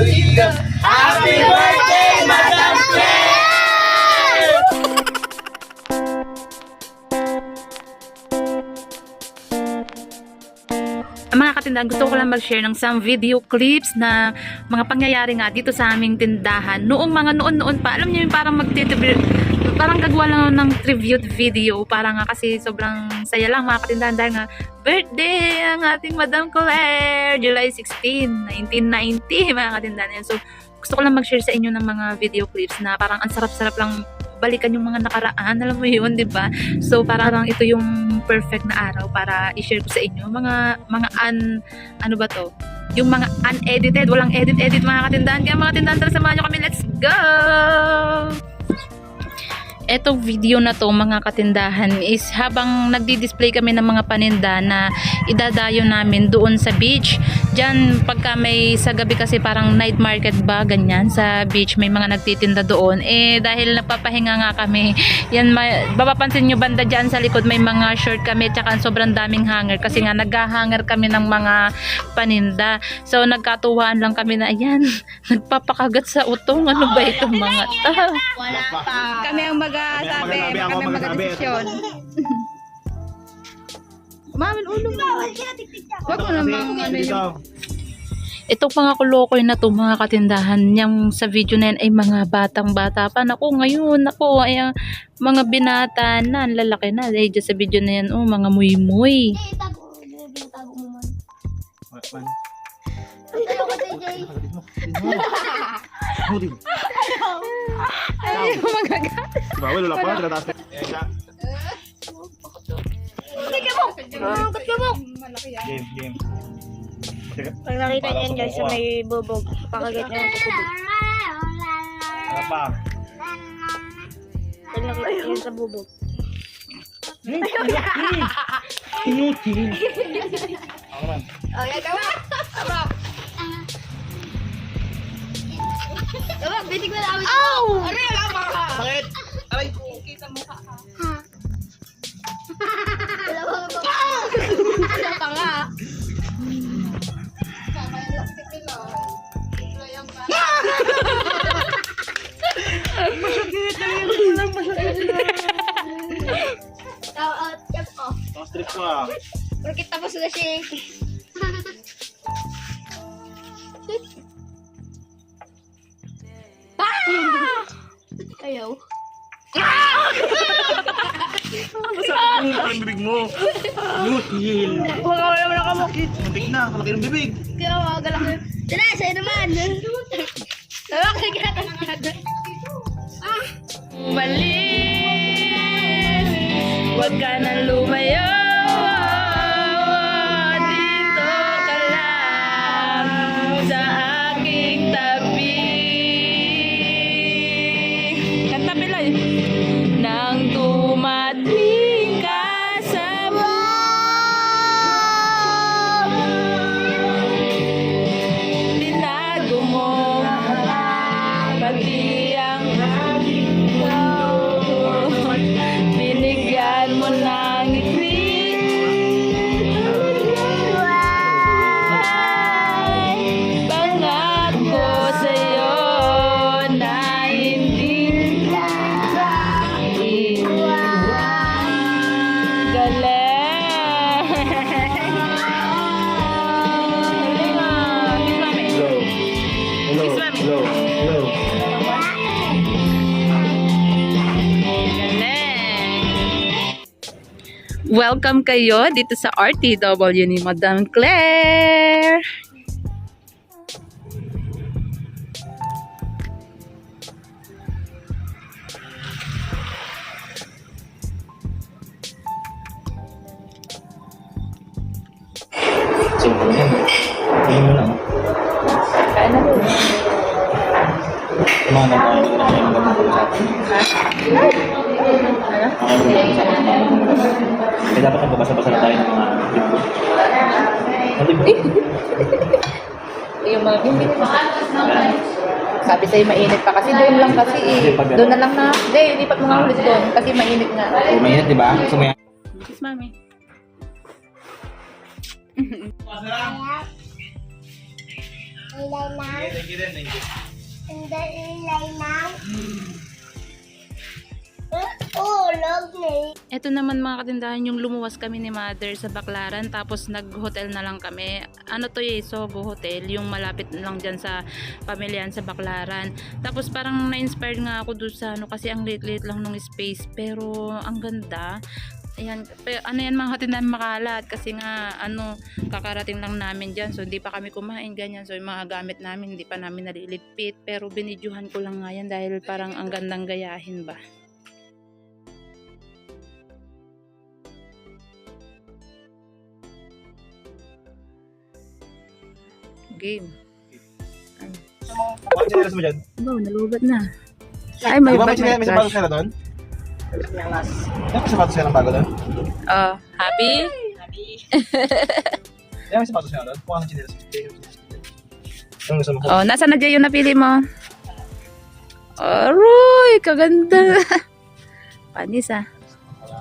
Maria. Happy birthday, Madam Claire! Mga katindahan, gusto ko lang mag-share ng some video clips na mga pangyayari nga dito sa aming tindahan. Noong mga noon-noon pa, alam niyo yung parang mag parang gagawa lang ng tribute video para nga kasi sobrang saya lang mga katindahan dahil nga birthday ang ating Madam Claire, July 16, 1990 mga katindahan. Yan. So, gusto ko lang mag-share sa inyo ng mga video clips na parang ang sarap-sarap lang balikan yung mga nakaraan. Alam mo yun, di ba? So, parang ito yung perfect na araw para i-share ko sa inyo. Mga, mga un, ano ba to? Yung mga unedited, walang edit-edit mga katindahan. Kaya mga katindahan, tara samahan nyo kami. Let's go! Etong video na to mga katindahan is habang nagdi-display kami ng mga paninda na idadayo namin doon sa beach. Diyan pagka may sa gabi kasi parang night market ba ganyan sa beach may mga nagtitinda doon. Eh dahil nagpapahinga nga kami. Yan ma- mapapansin nyo banda diyan sa likod may mga short kami tsaka sobrang daming hanger kasi nga naghahanger kami ng mga paninda. So nagkatuwaan lang kami na ayan nagpapakagat sa utong ano ba itong mga to? Wala pa. Kami ang mag-asabi, Kami ang mag-desisyon. Umamin ulo mo. Huwag mo namang ano yung... Itong mga kulokoy na to mga katindahan, yung sa video na yan ay mga batang bata pa. Naku, ngayon, naku, ay ah, mga binata na, ang lalaki na. Dahil dyan sa video na yan, oh, mga muy-muy. Man. Ay, magaga. Bawal, wala pa. Tinataas. Ayan siya. Game, game. Pag nakita niyo yan guys sa may bubog, pakagat niyo yung bubog. Ano pa? Pag nakita niyo yan sa bubog. Inutil. Ako naman. Oh, yan gawa. Tama. Tama, bitig na namin. Ow! Pa ka. Sakit! Out, check off. Ang strict ko ah. Porque tapos na siya eh. Ayaw. Masakit yung bibig mo. Inutil. Wala wala wala ka mo. Muntik na. Kalaki ng bibig. Kaya magal ako. Tara, sa'yo naman. Tara, kaya kinakasada. Umalis, huwag ka nang lumayo. Dito ka lang sa aking tabi. Kanta Piloy. Welcome kayo dito sa RTW ni Madam Claire. Simple na yan. Tingin mo lang. Kain na po. Yung mga nagkain ko na kayo magandang sa atin. Kaya dapat nagbabasa-basa na tayo ng mga libro. Ang libro? Yung mga bibig. Sabi sa'yo mainit pa kasi doon lang kasi eh. Doon na lang na. Hindi, lipat mo nga ulit doon kasi mainit nga. Oh, mainit, di ba? So, may... Kiss mami. Ilay na. Thank you din, thank you. Hindi ilay na. Oh, log na. Ito naman mga katindahan yung lumuwas kami ni mother sa Baclaran tapos nag-hotel na lang kami. Ano to eh, Sogo Hotel, yung malapit lang dyan sa pamilyan sa Baclaran. Tapos parang na-inspired nga ako doon sa ano kasi ang liit-liit lang nung space pero ang ganda. Ayan, pe- ano yan mga katindahan makalat kasi nga ano kakarating lang namin dyan so hindi pa kami kumain ganyan so yung mga gamit namin hindi pa namin naliligpit pero binidyohan ko lang nga yan dahil parang ang gandang gayahin ba. Game. Mga chinelas mo dyan? Wow, nalubat na. Ay, may Di ba may na may sapatos ka na doon? Ba may sapatos ka ng bago doon? Oh, happy? Di ba may sapatos ka na doon? Mukha sa chinelas. Mo? Oh, nasa na dyan yung napili mo? Aroy, kaganda. Panis ah.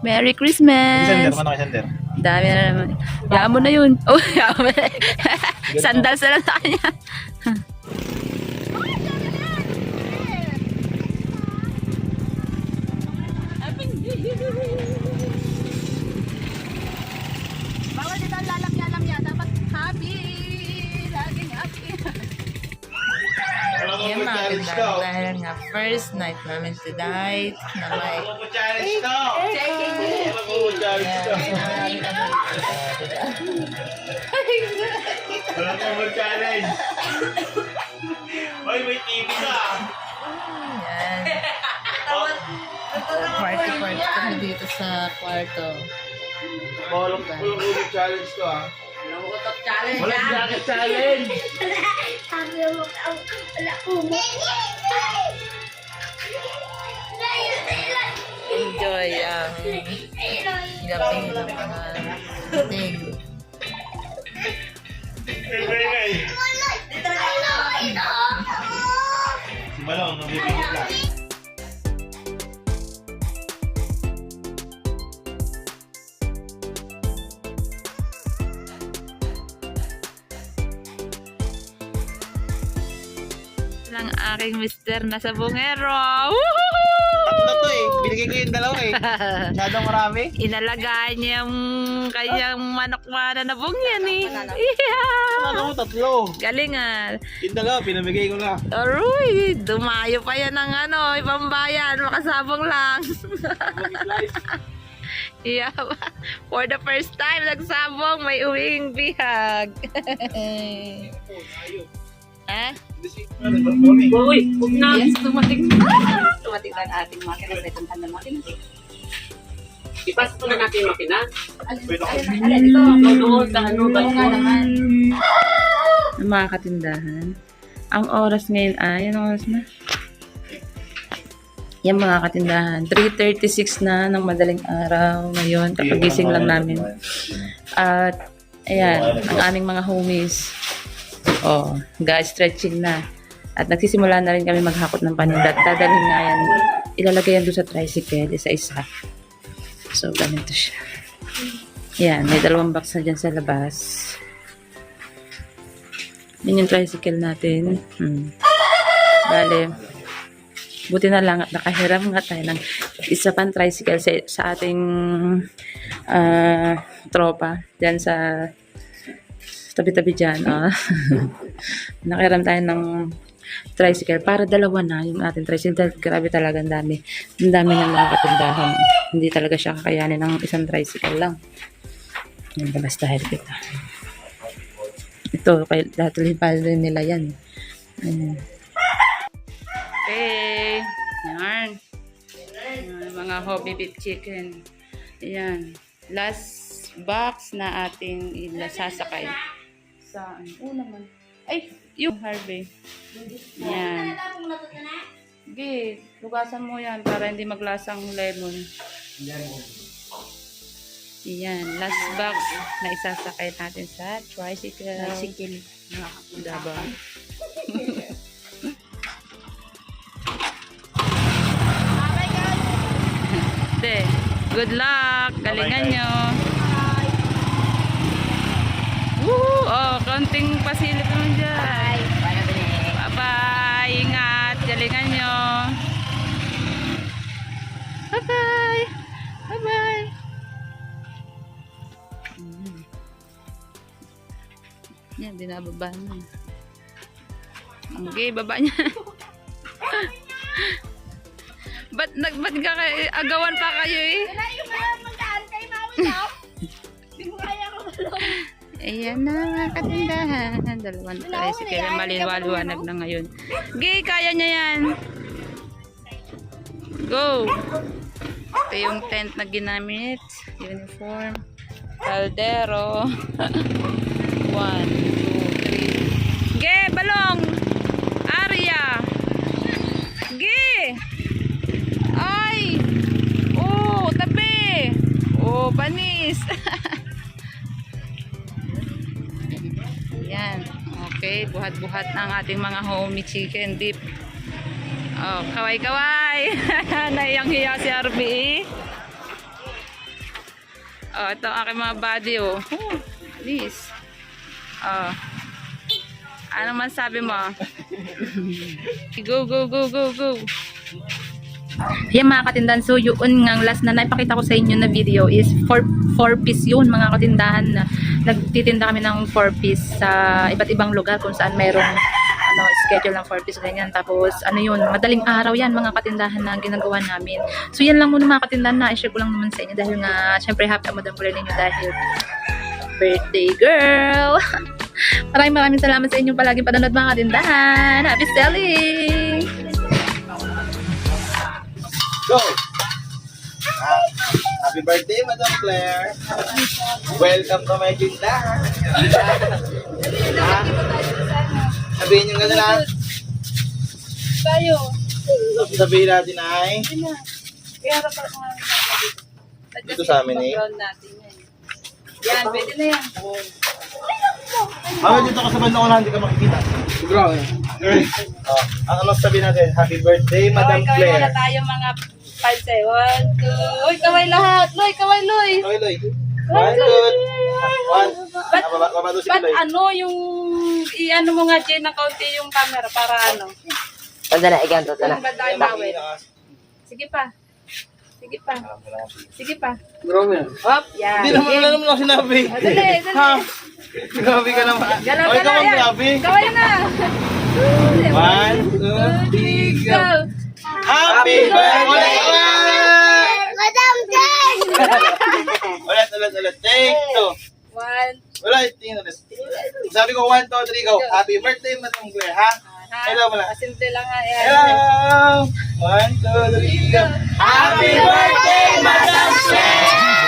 Merry Sender, Christmas! paano kay sender? Dami na naman. Yaan mo na yun. Oh, yaan mo na. Sandals na lang sa kanya. First night namin tonight na may challenge challenge! Wala ka mag-challenge! Hoy, may TV ka! yan. Party party kami dito sa kwarto. Walang walang challenge to ha. Walang jacket challenge! Sabi mo, wala umo. Ang hilap-hilap na thing. Si Malong, nabibigit lang. Lang aking mister na sa bungero. Tatlo to eh. Binigay ko yung dalawa eh. Masyadong marami. Inalagaan niya yung kanyang manok-mana na bungyan eh. Yeah. Ano mo, tatlo. Galing ah. Yung dalawa, pinamigay ko na. Aroy, dumayo pa yan ng ano, ibang bayan, makasabong lang. Yeah, for the first time, nagsabong, may uwing bihag. ha? Uy! Yes, tumating. tumating na ang ating makina sa itong tanda makina. Ipasok na natin yung makina. Wait ako. Doon sa ano ba? Ng mga katindahan. Ang oras ngayon ay, anong oras na? Yan mga katindahan. 3.36 na ng madaling araw ngayon. Kakagising lang namin. At, ayan, ang aming mga homies. Oh, ga-stretching na. At nagsisimula na rin kami maghakot ng paninda. Dadalhin nga yan. Ilalagay yan doon sa tricycle, isa-isa. So, ganito siya. Yan, may dalawang box na dyan sa labas. Yun yung tricycle natin. Hmm. Bale, buti na lang at nakahiram nga tayo ng isa pang tricycle sa, sa ating ah, tropa dyan sa tabi-tabi dyan. ah. Nakahiram tayo ng tricycle para dalawa na yung ating tricycle. Grabe talaga ang dami. Ang dami ng mga katindahan. Hindi talaga siya kakayanin ng isang tricycle lang. Yan, labas dahil kita. Ito, kay dahil rin nila yan. Ayan. Okay. Yan. Yan, mga hobby beef chicken. Ayan. Last box na ating ilasasakay. Sa, ano naman. Ay, yung Harvey. Yan. Okay, lugasan mo yan para hindi maglasang lemon. Yan, last box na isasakay natin sa tricycle. Tricycle. Te, good luck. Galingan nyo. Oh, konting pasilip naman dyan. Bye. Bye-bye. Ingat. Galingan nyo. Bye-bye. Bye-bye. Mm. Yan, binababa na. Okay, baba niya. ba't, ba't ka, agawan pa kayo eh? Wala yung mga mag-aantay, mawin ako. Ayan na mga katindahan. Dalawang tricycle na maliwaliwanag na ngayon. Gay, kaya niya yan. Go! Ito yung tent na ginamit. Uniform. Caldero. One, two, three. Ge, balong! Aria! Ge! Ay! Oh, tabi! Oh, panis! Okay, buhat-buhat ng ating mga homey chicken dip. Oh, kaway-kaway. Naiyang-hiya si RBE. Oh, ito ang aking mga body, oh. Oh, please. Oh. Ano man sabi mo? go, go, go, go, go. Yan mga katindahan. So yun nga last na naipakita ko sa inyo na video is 4 4 piece yun mga katindahan na nagtitinda kami ng 4 piece sa iba't ibang lugar kung saan merong ano, schedule ng 4 piece ganyan. Tapos ano yun, madaling araw yan mga katindahan na ginagawa namin. So yan lang muna mga katindahan na i-share ko lang naman sa inyo dahil nga syempre happy ang madam ko ninyo dahil birthday girl. maraming maraming salamat sa inyong palaging panonood mga katindahan. Happy selling! Go! Ah, happy birthday, Madam Claire. Welcome to my tindahan. ha? Sabihin nyo gano'n na. Tayo. Sabihin natin ay, Kaya harap ako dito sa amin eh. natin yan. Yan, pwede na yan. Ano dito ka sa bandang unahan, hindi ka makikita. Siguro. Oh, ang ano sabihin natin, happy birthday, Madam Kaway, kaway muna Claire. tayo mga panse. One, two. Uy, kaway lahat. Loy, kaway, loy. Okay, Loy. One, two, one. Ba't- Ah, Ba't ano yung, i-ano mo nga, Jen, ng kaunti yung camera para ano? Tanda na, iganto, tanda. Yung ba tayo bawin? Sige pa. Sige pa. Sige pa. Hop, yan. Hindi naman wala naman ako sinabi. O, Dali, dali. Ha? Grabe ka naman. Galaw, galaw ka yan. grabe. Kaway na. One, two, three, go. Happy birthday! Madam Ken! Ulit, ulit, ulit. Take two. One. Ulit, tingin ulit. Sabi ko, one, two, three, go. Happy birthday, Madam Claire, ha? Ha? Hello, muna. Simple lang nga yan. Hello! One, two, three, go. Happy birthday, Madam Claire!